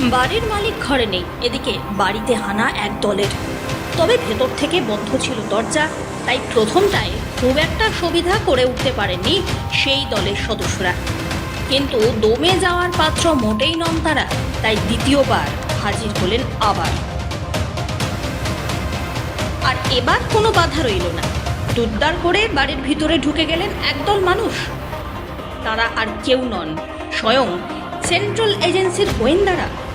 বাড়ির মালিক ঘরে নেই। এদিকে বাড়িতে হানা এক দলের। তবে ভেতর থেকে বন্ধ ছিল দরজা, তাই প্রথমটায় খুব একটা সুবিধা করে উঠতে পারেননি সেই দলের সদস্যরা। কিন্তু দমে যাওয়ার পাত্র মোটেই নন তারা, তাই দ্বিতীয়বার হাজির হলেন আবার। আর এবার কোনো বাধা রইল না। দুদ্দার করে বাড়ির ভিতরে ঢুকে গেলেন একদল মানুষ। তারা আর কেউ নন, স্বয়ং সেন্ট্রাল এজেন্সির গোয়েন্দারা।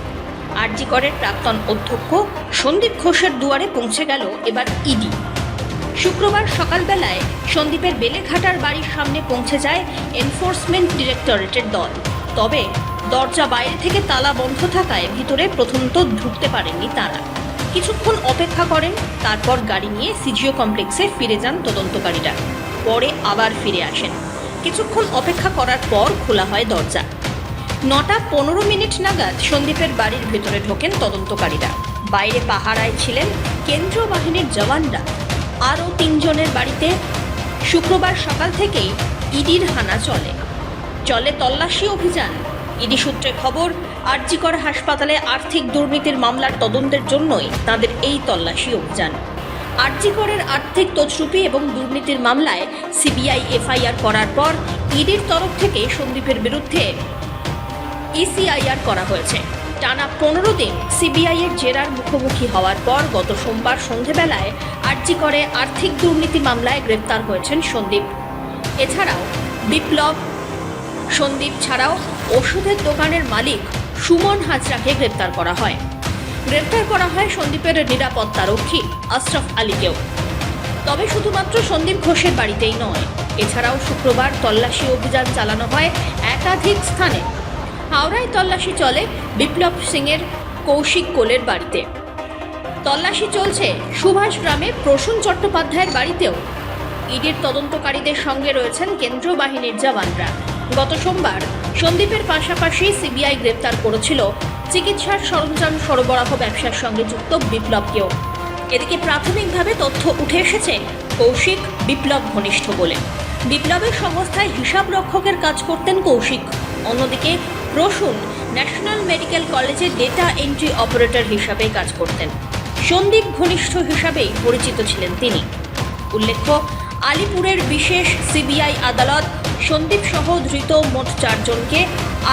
আরজিকরের প্রাক্তন অধ্যক্ষ সন্দীপ ঘোষের দুয়ারে পৌঁছে গেল এবার ইডি। শুক্রবার সকালবেলায় সন্দীপের বেলেঘাটার বাড়ির সামনে পৌঁছে যায় এনফোর্সমেন্ট ডিরেক্টরেটের দল। তবে দরজা বাইরে থেকে তালা বন্ধ থাকায় ভিতরে প্রথমত ঢুকতে পারেননি তারা। কিছুক্ষণ অপেক্ষা করেন, তারপর গাড়ি নিয়ে সিজিও কমপ্লেক্সে ফিরে যান তদন্তকারীরা। পরে আবার ফিরে আসেন। কিছুক্ষণ অপেক্ষা করার পর খোলা হয় দরজা। নটা পনেরো মিনিট নাগাদ সন্দীপের বাড়ির ভেতরে ঢোকেন তদন্তকারীরা। বাইরে পাহারায় ছিলেন কেন্দ্রীয় বাহিনীর জওয়ানরা। আরও তিনজনের বাড়িতে শুক্রবার সকাল থেকেই ইডির হানা চলে। চলে তল্লাশি অভিযান। ইডি সূত্রে খবর, আরজিকর হাসপাতালে আর্থিক দুর্নীতির মামলার তদন্তের জন্যই তাদের এই তল্লাশি অভিযান। আরজিকরের আর্থিক তছরুপি এবং দুর্নীতির মামলায় সিবিআই, এফআইআর করার পর ইডির তরফ থেকে সন্দীপের বিরুদ্ধে ইসিআইআর করা হয়েছে। টানা পনেরো দিন সিবিআই এর জেরার মুখোমুখি হওয়ার পর গত সোমবার সন্ধেবেলায় আর্জি করে আর্থিক দুর্নীতি মামলায় গ্রেপ্তার হয়েছেন সন্দীপ। এছাড়াও বিপ্লব, সন্দীপ ছাড়াও ওষুধের দোকানের মালিক সুমন হাজরাকে গ্রেপ্তার করা হয়। গ্রেপ্তার করা হয় সন্দীপের নিরাপত্তারক্ষী আশরফ আলীকেও। তবে শুধুমাত্র সন্দীপ ঘোষের বাড়িতেই নয়, এছাড়াও শুক্রবার তল্লাশি অভিযান চালানো হয় একাধিক স্থানে। হাওড়ায় তল্লাশি চলে বিপ্লব সিংয়ের কৌশিক কোলের বাড়িতে। তল্লাশি চলছে সুভাষ গ্রামে প্রসূন চট্টোপাধ্যায়ের বাড়িতেও। ইডির তদন্তকারীদের সঙ্গে রয়েছেন কেন্দ্রীয় বাহিনীর জওয়ানরা। গত সোমবার সন্দীপের পাশাপাশি সিবিআই গ্রেপ্তার করেছিল চিকিৎসার সরঞ্জাম সরবরাহ ব্যবসার সঙ্গে যুক্ত বিপ্লবকেও। এদিকে প্রাথমিকভাবে তথ্য উঠে এসেছে কৌশিক বিপ্লব ঘনিষ্ঠ বলে। বিপ্লবের সংস্থায় হিসাব রক্ষকের কাজ করতেন কৌশিক। অন্যদিকে প্রসূন ন্যাশনাল মেডিকেল কলেজে ডেটা এন্ট্রি অপারেটর হিসাবে কাজ করতেন। সন্দীপ ঘনিষ্ঠ হিসাবেই পরিচিত ছিলেন তিনি। উল্লেখ্য, আলিপুরের বিশেষ সিবিআই আদালত সন্দীপ সহ ধৃত মোট চারজনকে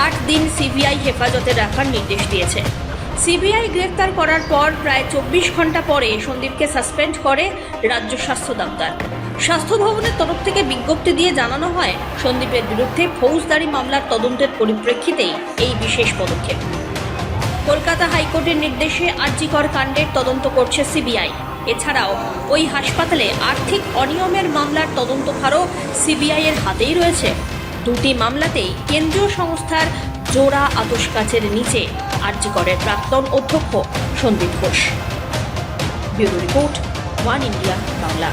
আট দিন সিবিআই হেফাজতে রাখার নির্দেশ দিয়েছে। সিবিআই গ্রেফতার করার পর প্রায় চব্বিশ ঘণ্টা পরে সন্দীপকে সাসপেন্ড করে রাজ্য স্বাস্থ্য দপ্তর। স্বাস্থ্য ভবনের তরফ থেকে বিজ্ঞপ্তি দিয়ে জানানো হয়, সন্দীপের বিরুদ্ধে ফৌজদারি মামলার তদন্তের পরিপ্রেক্ষিতেই এই বিশেষ পদক্ষেপ। কলকাতা হাইকোর্টের নির্দেশে আর্জিকর কাণ্ডের তদন্ত করছে সিবিআই। এছাড়াও ওই হাসপাতালে আর্থিক অনিয়মের মামলার তদন্তভারও সিবিআই এর হাতেই রয়েছে। দুটি মামলাতেই কেন্দ্রীয় সংস্থার জোড়া আতস কাছের নিচে আর্জিকরের প্রাক্তন অধ্যক্ষ Sandip Ghosh. Bureau report, one India Bangla.